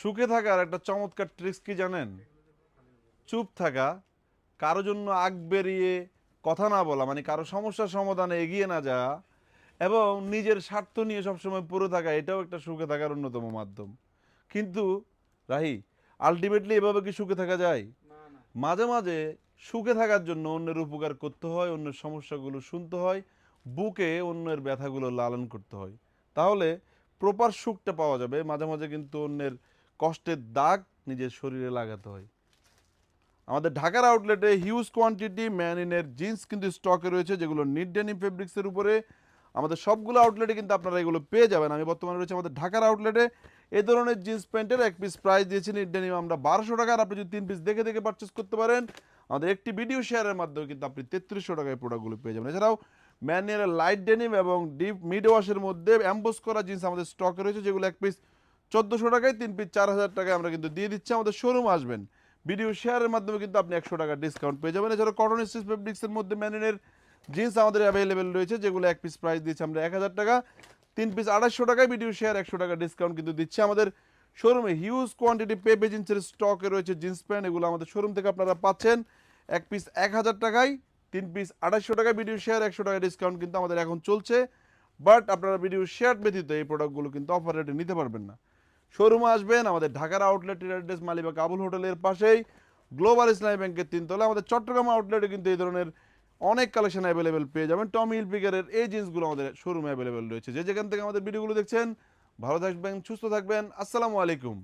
সুখে থাকার একটা চমৎকার ট্রিক্স কি জানেন? চুপ থাকা, কারও জন্য আগ বেরিয়ে কথা না বলা মানে কারও সমস্যার সমাধানে এগিয়ে না যাওয়া এবং নিজের স্বার্থ নিয়ে সবসময় পড়ে থাকা, এটাও একটা সুখে থাকার অন্যতম মাধ্যম। কিন্তু রাহি আলটিমেটলি এভাবে কি সুখে থাকা যায়? মাঝে মাঝে সুখে থাকার জন্য অন্যের উপকার করতে হয়, অন্যের সমস্যাগুলো শুনতে হয়, বুকে অন্যের ব্যথাগুলো লালন করতে হয়। তাহলে প্রপার সুখটা পাওয়া যাবে। মাঝে মাঝে কিন্তু অন্যের কষ্টের দাগ নিজের শরীরে লাগাতে হয়। আমাদের ঢাকার আউটলেটে হিউজ কোয়ান্টিটি ম্যানিনের জিন্স কিন্তু স্টকে রয়েছে, যেগুলো নিট ডেনিম ফেব্রিক্সের উপরে। আমাদের সবগুলো আউটলেটে কিন্তু আপনারা এগুলো পেয়ে যাবেন। আমি বর্তমানে রয়েছে আমাদের ঢাকার আউটলেটে এ। ধরনের জিন্স প্যান্টের এক পিস প্রাইস দিয়েছি নিট ডেনিম আমরা বারোশো টাকা। আর আপনি যদি তিন পিস দেখে দেখে পারচেস করতে পারেন, আমাদের একটি ভিডিও শেয়ারের মাধ্যমে কিন্তু আপনি তেত্রিশশো টাকায় প্রোডাক্টগুলো পেয়ে যাবেন। এছাড়াও ম্যানিয়ার লাইট ডেনিম এবং ডিপ মিড ওয়াশের মধ্যে অ্যাম্বোস করা জিন্স আমাদের স্টকে রয়েছে, যেগুলো এক পিস চোদ্দোশো টাকায় তিন পিস চার হাজার টাকায় আমরা কিন্তু দিয়ে দিচ্ছি, আমাদের শোরুম আসবেন। ভিডিও শেয়ারের মাধ্যমে কিন্তু আপনি একশো টাকা ডিসকাউন্ট পেয়ে যাবেন। এছাড়াও কটন স্টিচ ফেব্রিক্সের মধ্যে ম্যানিনের জিন্স আমাদের অ্যাভেলেবেল রয়েছে, যেগুলো এক পিস প্রাইস দিচ্ছি আমরা এক হাজার টাকা। তিন পিস আড়াইশো টাকায় ভিডিও শেয়ার একশো টাকা ডিসকাউন্ট কিন্তু দিচ্ছে আমাদের শোরুমে হিউজ কোয়ান্টিটি পেপে জিন্সের স্টকে রয়েছে জিন্স প্যান্ট এগুলো আমাদের শোরুম থেকে আপনারা পাচ্ছেন। এক পিস এক হাজার টাকায়, তিন পিস আড়াইশো টাকায় ভিডিও শেয়ার একশো টাকা ডিসকাউন্ট কিন্তু আমাদের এখন চলছে। বাট আপনারা ভিডিও শেয়ার ব্যতীত এই প্রোডাক্টগুলো কিন্তু অফার রেটে নিতে পারবেন না। শোরুমে আসবেন, আমাদের ঢাকার আউটলেটের অ্যাড্রেস মালিবাগ কাবুল হোটেলের পাশেই। গ্লোবাল ইসলামী ব্যাংকের তিনতলা আমাদের চট্টগ্রাম আউটলেটে কিন্তু এই ধরনের অনেক কালেকশন অ্যাভেলেবেল পেয়ে যাবেন। টমি হিলফিগারের এই জিন্সগুলো আমাদের শোরুমে অ্যাভেলেবেল রয়েছে। যে যেখান থেকে আমাদের ভিডিওগুলো দেখছেন, ভালো থাকবেন, সুস্থ থাকবেন। আসসালামু আলাইকুম।